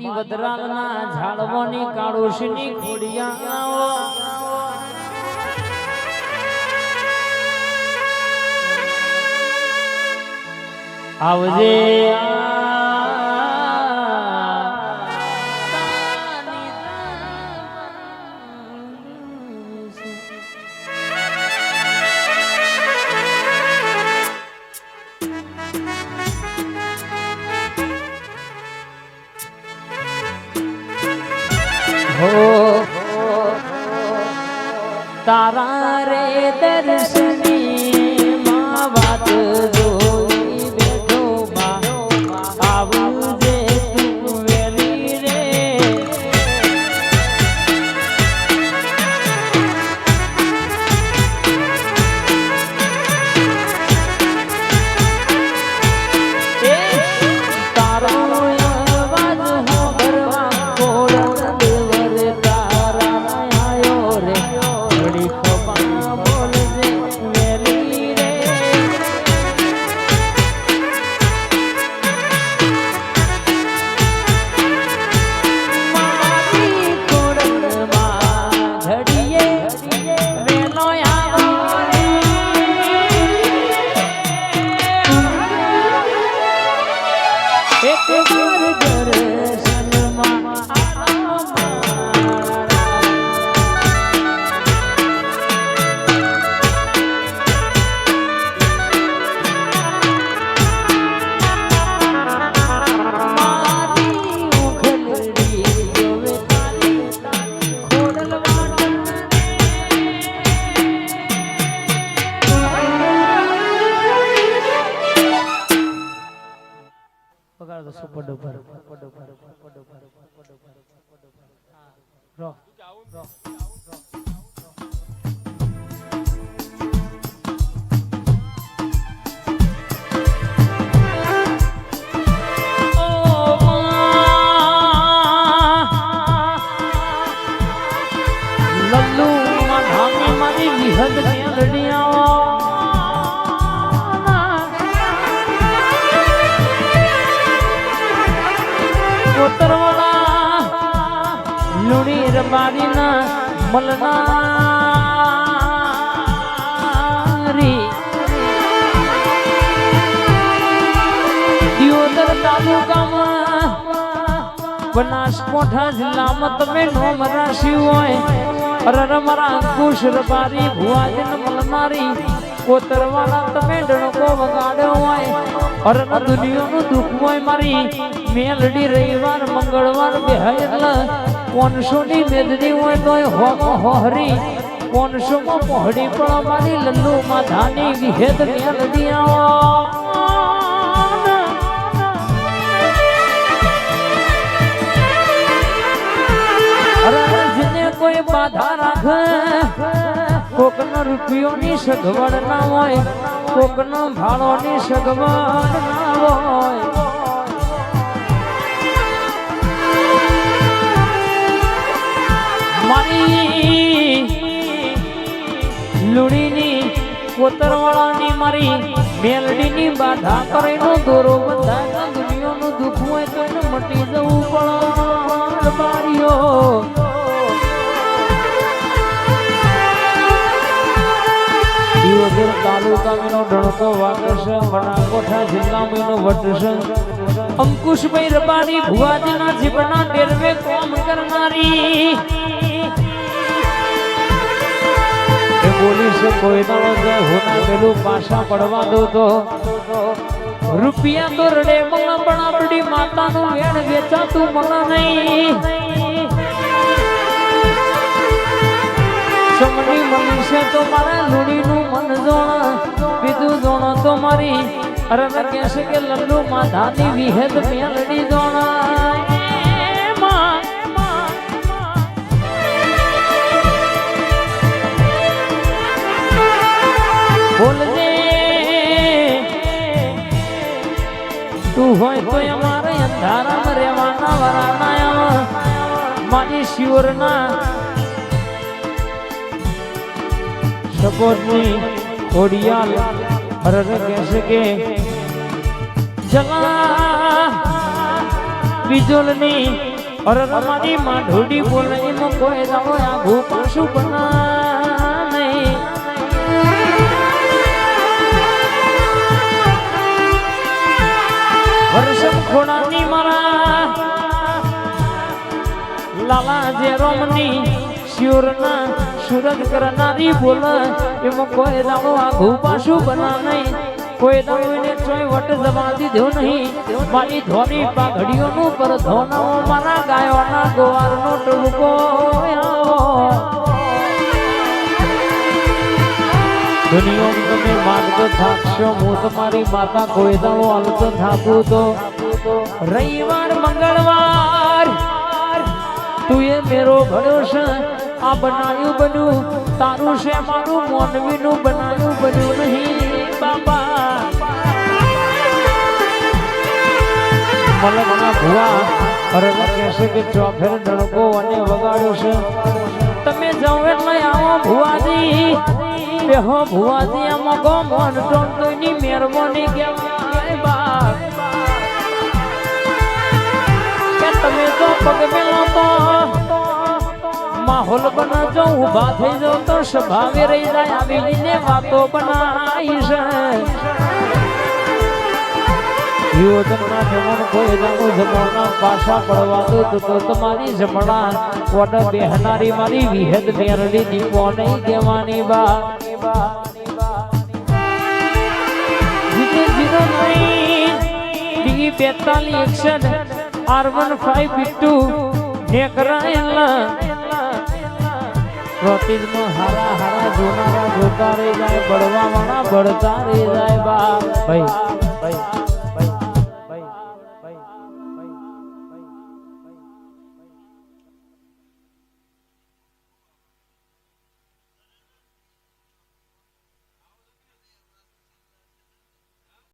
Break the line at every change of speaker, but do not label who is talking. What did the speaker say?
મારી વદરાલના ઝાડવાની કાળોશની ખોડિયા આવજે. હો તારા રે Eu sou alegre. પગાર તો સુપર ડુપર રો ડુપર લલ્લુ મલનારી દિયોદર તાલુકામાં બનાસકોઠા જિલ્લામાં તમે નોમ રાશી હોય. અરર મારા અંકુશ રબારી, ભુવાજન મલનારી, કોતરવાળા તમે ડણકો વગાડ્યો હોય. અરર દુનિયાનું દુઃખ હોય મારી. મેલડી રવિવાર, મંગળવાર બે પોનસોની મેદની હોય તોય હોમ હોહરી. પોનસોમાં પહોળી પણ મારી લલ્લુ માધાની વિહેદ મેલડી આવો કોઈ બાધા રાખે, કોકનો રૂપિયોની સગવડ ના હોય, કોકનો ભાડોની સગવડ ના હોય. કોતરવાળાની મારી મેલડીની બાધા કરેલો દોરો બંધાય દુનિયાનું દુઃખ હોય તો એને મટી જવું પણ બારીઓ. દિયોદર તાલુકાનો ડણકો વાકસ બનાસકાંઠા જિલ્લામાંનો વટસ અંકુશભાઈ રબારી ભુવાજીના જીવના ડેરવે કોમ કરનારી એ બોલી કોઈ જે હોના પેલું પાછા પડવા દો તો. રૂપિયા તો રડે મને પણ આપણી માતાનું વેણ વેચાતું મને નહીં. ચમડી મનુષ્ય તો મારા લુડીનું મન જોણ, બીજું જોણ તો મારી. અરે કે લલ્લુ માધાની વિહેદ મેલડી જોણ. તું હોય તો અમારે અંધારામાં રહેવાના વરાના મારી શિવરના સપોર્ટની ખોડિયાલ હરર કહેશે કે જલા. બિજોલની અરર મારી માં ઢોડી બોલે કોઈ દાડો આઘું પાછું જે રોમની શિવરના સુરજ કરનારી બોલ, એમાં કોઈ દાડો આઘું પાછું બના નહીં. કોઈ દાડો એને ચોય વટ જવા દીધો નહીં. મારી ધોની પાઘડીઓનું પર ધોનો મારા ગાયોના ગોવારનો ટૂંકો દુનિયામાં તમે માગતો થાકશો હું તમારી માતા કોઈ દાડો હાલતો થાકું તો. રવિવાર, મંગળવાર તું મેરો ભરોસો આ બનાવ્યું બન્યું. તારું છે મારું મોનવીનું બનાયું બન્યું નહીં બાપા. મલકના ભુવા અરે કહેશે કે ચોફેર ડણકો અને વગાડ્યો છે. તમે જાઓ એટલે આવો ભુવાજી. બેહો ભુવાજી આમાં ગો મોન ટોંટોની મહેરબાની કહેવાય બાપ. તમે તો પગ મેલો તો માહોલ બનાજો, ઊભા થઈ જાવ તો સ્વભાવે રહી જાય આવી ને વાતો બનાવીશ પાછા પડવા તો તમારી જમણા વડ બેહનારી મારી વિહદ મેરડી દીપો નહીં કહેવાની બા. ડી બેતાલી એકસઠ આર વન ફાઈવ ટુ નેકરાયેલા પ્રોટીનમાં હારા હારા જોનારા જોતા રે જાય બળવા વાળા બળતા રે જાય બા. ભાઈ ભાઈ.